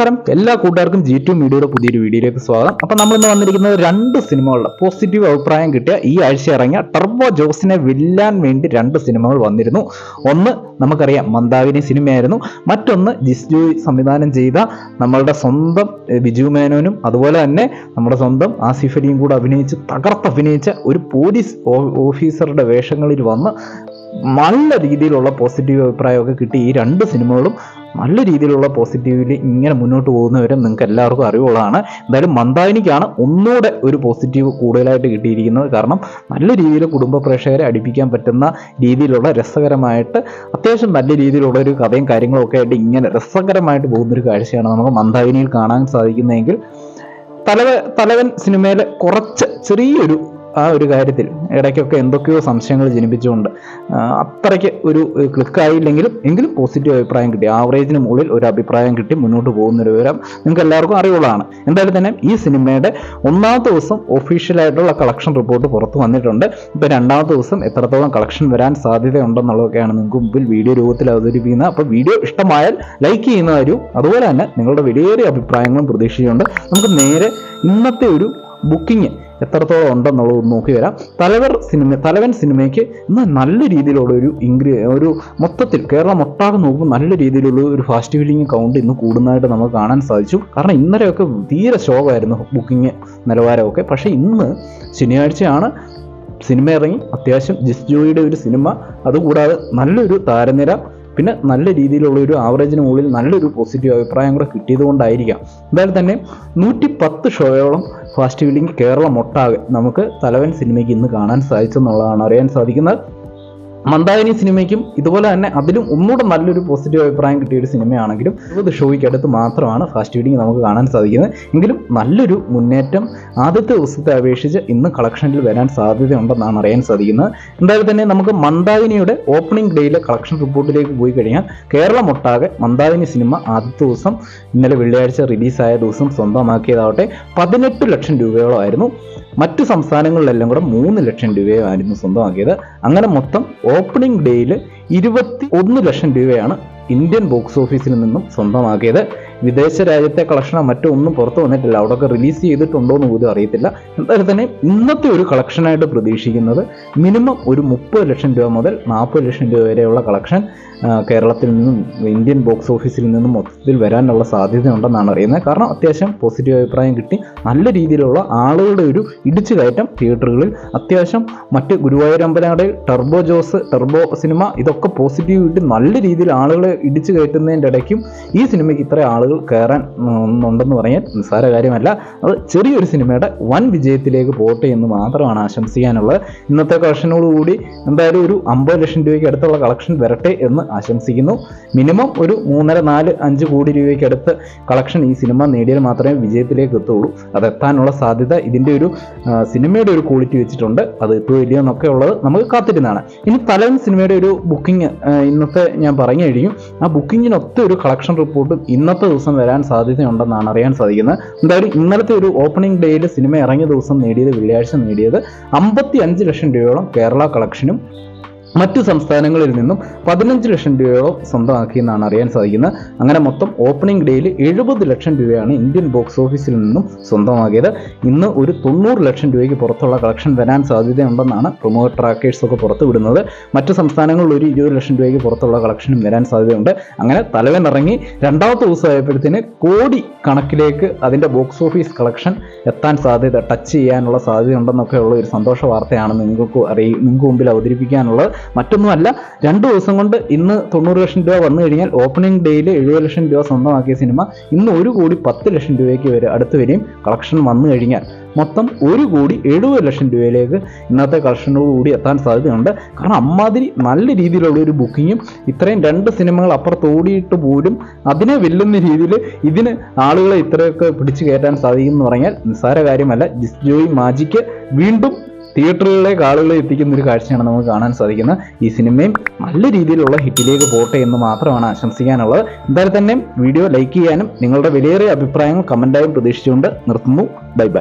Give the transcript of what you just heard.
നമസ്കാരം. എല്ലാ കൂട്ടുകാർക്കും ജി ടു മീഡിയയുടെ പുതിയൊരു വീഡിയോയിലേക്ക് സ്വാഗതം. അപ്പൊ നമ്മൾ ഇന്ന് വന്നിരിക്കുന്നത് രണ്ട് സിനിമകളുടെ പോസിറ്റീവ് അഭിപ്രായം കിട്ടിയ ഈ ആഴ്ച ഇറങ്ങിയ ടർബോ ജോസിനെ വെല്ലാൻ വേണ്ടി രണ്ട് സിനിമകൾ വന്നിരുന്നു. ഒന്ന് നമുക്കറിയാം മന്ദാവിനി സിനിമയായിരുന്നു. മറ്റൊന്ന് ജിസ്ജു സംവിധാനം ചെയ്ത നമ്മളുടെ സ്വന്തം ബിജു മേനോനും അതുപോലെ തന്നെ നമ്മുടെ സ്വന്തം ആസിഫ് അലിയും കൂടെ അഭിനയിച്ച് തകർത്ത് അഭിനയിച്ച ഒരു പോലീസ് ഓഫീസറുടെ വേഷങ്ങളിൽ വന്ന് നല്ല രീതിയിലുള്ള പോസിറ്റീവ് അഭിപ്രായമൊക്കെ കിട്ടി ഈ രണ്ട് സിനിമകളും നല്ല രീതിയിലുള്ള പോസിറ്റീവിലി ഇങ്ങനെ മുന്നോട്ട് പോകുന്നവരും നിങ്ങൾക്ക് എല്ലാവർക്കും അറിവുള്ളതാണ്. എന്തായാലും മന്ദാനിക്കാണ് ഒന്നുകൂടെ ഒരു പോസിറ്റീവ് കൂടുതലായിട്ട് കിട്ടിയിരിക്കുന്നത്. കാരണം നല്ല രീതിയിൽ കുടുംബ പ്രേക്ഷകരെ അടുപ്പിക്കാൻ പറ്റുന്ന രീതിയിലുള്ള രസകരമായിട്ട് അത്യാവശ്യം നല്ല രീതിയിലുള്ള ഒരു കഥയും കാര്യങ്ങളും ഒക്കെ ആയിട്ട് ഇങ്ങനെ രസകരമായിട്ട് പോകുന്നൊരു കാഴ്ചയാണ് നമുക്ക് മന്ദാകിനിയിൽ കാണാൻ സാധിക്കുന്നതെങ്കിൽ തലവ തലവൻ സിനിമയിലെ കുറച്ച് ചെറിയൊരു ആ ഒരു കാര്യത്തിൽ ഇടയ്ക്കൊക്കെ എന്തൊക്കെയോ സംശയങ്ങൾ ജനിപ്പിച്ചുകൊണ്ട് അത്രയ്ക്ക് ഒരു ക്ലിക്കായില്ലെങ്കിലും എങ്കിലും പോസിറ്റീവ് അഭിപ്രായം കിട്ടി. ആവറേജിന് മുകളിൽ ഒരു അഭിപ്രായം കിട്ടി മുന്നോട്ട് പോകുന്ന ഒരു വിവരം നിങ്ങൾക്ക് എല്ലാവർക്കും അറിവുള്ളതാണ്. എന്തായാലും തന്നെ ഈ സിനിമയുടെ ഒന്നാമത്തെ ദിവസം ഒഫീഷ്യലായിട്ടുള്ള കളക്ഷൻ റിപ്പോർട്ട് പുറത്ത് വന്നിട്ടുണ്ട്. ഇപ്പൊ രണ്ടാമത്തെ ദിവസം എത്രത്തോളം കളക്ഷൻ വരാൻ സാധ്യതയുണ്ടെന്നുള്ളതൊക്കെയാണ് നിങ്ങൾക്ക് മുമ്പിൽ വീഡിയോ രൂപത്തിൽ അവതരിപ്പിക്കുന്നത്. അപ്പോൾ വീഡിയോ ഇഷ്ടമായാൽ ലൈക്ക് ചെയ്യുന്ന കാര്യവും അതുപോലെ തന്നെ നിങ്ങളുടെ വിലയേറിയ അഭിപ്രായങ്ങളും പ്രതീക്ഷിച്ചുകൊണ്ട് നമുക്ക് നേരെ ഇന്നത്തെ ഒരു ബുക്കിംഗ് എത്രത്തോളം ഉണ്ടെന്നുള്ളത് നോക്കി വരാം. തലവർ സിനിമ തലവൻ സിനിമയ്ക്ക് ഇന്ന് നല്ല രീതിയിലുള്ള ഒരു ഇൻഗ്രി ഒരു മൊത്തത്തിൽ കേരളം ഒട്ടാകെ നോക്കുമ്പോൾ നല്ല രീതിയിലുള്ള ഒരു ഫാസ്റ്റ് ഫീലിംഗ് കൗണ്ട് ഇന്ന് കൂടുന്നതായിട്ട് നമുക്ക് കാണാൻ സാധിച്ചു. കാരണം ഇന്നലെയൊക്കെ തീരെ ശോകമായിരുന്നു ബുക്കിംഗ് നിലവാരമൊക്കെ. പക്ഷേ ഇന്ന് ശനിയാഴ്ചയാണ് സിനിമ ഇറങ്ങി. അത്യാവശ്യം ജിസ് ജോയിയുടെ ഒരു സിനിമ. അതുകൂടാതെ നല്ലൊരു താരനിര. പിന്നെ നല്ല രീതിയിലുള്ള ഒരു ആവറേജിന് മുകളിൽ നല്ലൊരു പോസിറ്റീവ് അഭിപ്രായം കൂടെ കിട്ടിയത് കൊണ്ടായിരിക്കാം എന്തായാലും തന്നെ നൂറ്റി പത്ത് ഷോയോളം ഫാസ്റ്റ് ഫീലിംഗ് കേരളം ഒട്ടാകെ നമുക്ക് തലവൻ സിനിമയ്ക്ക് ഇന്ന് കാണാൻ സാധിച്ചെന്നുള്ളതാണ് അറിയാൻ സാധിക്കുന്നത്. മന്ദാകിനി സിനിമയ്ക്കും ഇതുപോലെ തന്നെ അതിലും ഒന്നുകൂടെ നല്ലൊരു പോസിറ്റീവ് അഭിപ്രായം കിട്ടിയ ഒരു സിനിമയാണെങ്കിലും ഇരുപത് ഷോയ്ക്ക് അടുത്ത് മാത്രമാണ് ഫാസ്റ്റ് ഫീഡിങ് നമുക്ക് കാണാൻ സാധിക്കുന്നത്. എങ്കിലും നല്ലൊരു മുന്നേറ്റം ആദ്യത്തെ ദിവസത്തെ അപേക്ഷിച്ച് ഇന്ന് കളക്ഷനിൽ വരാൻ സാധ്യതയുണ്ടെന്നാണ് അറിയാൻ സാധിക്കുന്നത്. എന്തായാലും തന്നെ നമുക്ക് മന്ദാകിനിയുടെ ഓപ്പണിംഗ് ഡേയിലെ കളക്ഷൻ റിപ്പോർട്ടിലേക്ക് പോയി കഴിഞ്ഞാൽ കേരളം ഒട്ടാകെ മന്ദാകിനി സിനിമ ആദ്യത്തെ ദിവസം ഇന്നലെ വെള്ളിയാഴ്ച റിലീസായ ദിവസം സ്വന്തമാക്കിയതാവട്ടെ പതിനെട്ട് ലക്ഷം രൂപയോളമായിരുന്നു. മറ്റു സംസ്ഥാനങ്ങളിലെല്ലാം കൂടെ മൂന്ന് ലക്ഷം രൂപയായിരുന്നു സ്വന്തമാക്കിയത്. അങ്ങനെ മൊത്തം ഓപ്പണിംഗ് ഡേയിൽ ഇരുപത്തി ഒന്ന് ലക്ഷം രൂപയാണ് ഇന്ത്യൻ ബോക്സ് ഓഫീസിൽ നിന്നും സ്വന്തമാക്കിയത്. വിദേശ രാജ്യത്തെ കളക്ഷനോ മറ്റോ ഒന്നും പുറത്തു വന്നിട്ടില്ല. അവിടെയൊക്കെ റിലീസ് ചെയ്തിട്ടുണ്ടോ എന്ന് പോലും അറിയത്തില്ല. എന്തായാലും തന്നെ ഇന്നത്തെ ഒരു കളക്ഷനായിട്ട് പ്രതീക്ഷിക്കുന്നത് മിനിമം ഒരു മുപ്പത് ലക്ഷം രൂപ മുതൽ നാൽപ്പത് ലക്ഷം രൂപ വരെയുള്ള കളക്ഷൻ കേരളത്തിൽ നിന്നും ഇന്ത്യൻ ബോക്സ് ഓഫീസിൽ നിന്നും മൊത്തത്തിൽ വരാനുള്ള സാധ്യതയുണ്ടെന്നാണ് അറിയുന്നത്. കാരണം അത്യാവശ്യം പോസിറ്റീവ് അഭിപ്രായം കിട്ടി. നല്ല രീതിയിലുള്ള ആളുകളുടെ ഒരു ഇടിച്ചു കയറ്റം തിയേറ്ററുകളിൽ അത്യാവശ്യം മറ്റ് ഗുരുവായൂർ ഗുരുവായൂരമ്പലങ്ങളിൽ ടർബോ ജോസ് ടർബോ സിനിമ ഇതൊക്കെ പോസിറ്റീവ് കിട്ടി നല്ല രീതിയിൽ ആളുകളെ ഇടിച്ചു കയറ്റുന്നതിന്റെ ഇടയ്ക്കും ഈ സിനിമയ്ക്ക് ഇത്ര ആളുകൾ കയറാൻ ഉം, ഉണ്ടെന്ന് പറയാൻ നിസ്സാര കാര്യമല്ല. അത് ചെറിയൊരു സിനിമയുടെ വൻ വിജയത്തിലേക്ക് പോട്ടെ എന്ന് മാത്രമാണ് ആശംസിക്കാനുള്ളത്. ഇന്നത്തെ കളക്ഷനോടുകൂടി എന്തായാലും ഒരു അമ്പത് ലക്ഷം രൂപയ്ക്ക് അടുത്തുള്ള കളക്ഷൻ വരട്ടെ എന്ന് ആശംസിക്കുന്നു. മിനിമം ഒരു മൂന്നര നാല് അഞ്ച് കോടി രൂപയ്ക്ക് അടുത്ത് കളക്ഷൻ ഈ സിനിമ നേടിയാൽ മാത്രമേ വിജയത്തിലേക്ക് എത്തുള്ളൂ. അതെത്താനുള്ള സാധ്യത ഇതിന്റെ ഒരു സിനിമയുടെ ഒരു ക്വാളിറ്റി വെച്ചിട്ടുണ്ട്. അത് എത്തുമോ ഇല്ലയോ എന്നൊക്കെ ഉള്ളത് നമുക്ക് കാത്തിരുന്നതാണ് ഇനി തലവൻ സിനിമയുടെ ഒരു ബുക്കിംഗ് ഇന്നത്തെ ഞാൻ പറഞ്ഞു കഴിഞ്ഞു. ആ ബുക്കിങ്ങിനൊത്ത ഒരു കളക്ഷൻ റിപ്പോർട്ടും ഇന്നത്തെ ദിവസം വരാൻ സാധ്യതയുണ്ടെന്നാണ് അറിയാൻ സാധിക്കുന്നത്. എന്തായാലും ഇന്നലത്തെ ഒരു ഓപ്പണിംഗ് ഡേയിൽ സിനിമ ഇറങ്ങിയ ദിവസം നേടിയത് വെള്ളിയാഴ്ച നേടിയത് അമ്പത്തി ലക്ഷം രൂപയോളം കേരള കളക്ഷനും മറ്റു സംസ്ഥാനങ്ങളിൽ നിന്നും പതിനഞ്ച് ലക്ഷം രൂപയോളം സ്വന്തമാക്കിയെന്നാണ് അറിയാൻ സാധിക്കുന്നത്. അങ്ങനെ മൊത്തം ഓപ്പണിംഗ് ഡേയിൽ എഴുപത് ലക്ഷം രൂപയാണ് ഇന്ത്യൻ ബോക്സ് ഓഫീസിൽ നിന്നും സ്വന്തമാക്കിയത്. ഇന്ന് ഒരു തൊണ്ണൂറ് ലക്ഷം രൂപയ്ക്ക് പുറത്തുള്ള കളക്ഷൻ വരാൻ സാധ്യതയുണ്ടെന്നാണ് പ്രൊമോ ട്രാക്കേഴ്സ് ഒക്കെ പുറത്തു വിടുന്നത്. മറ്റു സംസ്ഥാനങ്ങളിൽ ഒരു ഇരുപത് ലക്ഷം രൂപയ്ക്ക് പുറത്തുള്ള കളക്ഷനും വരാൻ സാധ്യതയുണ്ട്. അങ്ങനെ തലവൻ ഇറങ്ങി രണ്ടാമത്തെ ദിവസമായപ്പോഴത്തേന് കോടി കണക്കിലേക്ക് അതിന്റെ ബോക്സ് ഓഫീസ് കളക്ഷൻ എത്താൻ സാധ്യത ടച്ച് ചെയ്യാനുള്ള സാധ്യത ഉണ്ടെന്നൊക്കെ ഒരു സന്തോഷ വാർത്തയാണ് നിങ്ങൾക്ക് അറിയി നിങ്ങൾക്ക് മുമ്പിൽ അവതരിപ്പിക്കാനുള്ളത്. മറ്റൊന്നുമല്ല രണ്ട് ദിവസം കൊണ്ട് ഇന്ന് തൊണ്ണൂറ് ലക്ഷം രൂപ വന്നു കഴിഞ്ഞാൽ ഓപ്പണിംഗ് ഡേയിൽ എഴുപത് ലക്ഷം രൂപ സ്വന്തമാക്കിയ സിനിമ ഇന്ന് ഒരു കോടി പത്ത് ലക്ഷം രൂപയ്ക്ക് വരെ അടുത്ത് വരെയും കളക്ഷൻ വന്നു കഴിഞ്ഞാൽ. മൊത്തം ഒരു കോടി എഴുപത് ലക്ഷം രൂപയിലേക്ക് ഇന്നത്തെ കളക്ഷനോടുകൂടി എത്താൻ സാധ്യതയുണ്ട്. കാരണം അമ്മാതിരി നല്ല രീതിയിലുള്ള ഒരു ബുക്കിങ്ങും ഇത്രയും രണ്ട് സിനിമകൾ അപ്പുറത്ത് ഓടിയിട്ട് പോലും അതിനെ വെല്ലുന്ന രീതിയിൽ ഇതിന് ആളുകളെ ഇത്രയൊക്കെ പിടിച്ചു കയറ്റാൻ സാധിക്കും എന്ന് പറഞ്ഞാൽ നിസ്സാര കാര്യമല്ല. ജിസ് ജോയി മാജിക്ക് വീണ്ടും തിയേറ്ററുകളിലേക്ക് ആളുകളെ എത്തിക്കുന്ന ഒരു കാഴ്ചയാണ് നമുക്ക് കാണാൻ സാധിക്കുന്നത്. ഈ സിനിമയും നല്ല രീതിയിലുള്ള ഹിറ്റിലേക്ക് പോട്ടെ എന്ന് മാത്രമാണ് ആശംസിക്കാനുള്ളത്. എന്തായാലും തന്നെ വീഡിയോ ലൈക്ക് ചെയ്യാനും നിങ്ങളുടെ വിലയേറിയ അഭിപ്രായങ്ങൾ കമന്റായും പ്രതീക്ഷിച്ചുകൊണ്ട് നിർത്തുന്നു. Bye bye.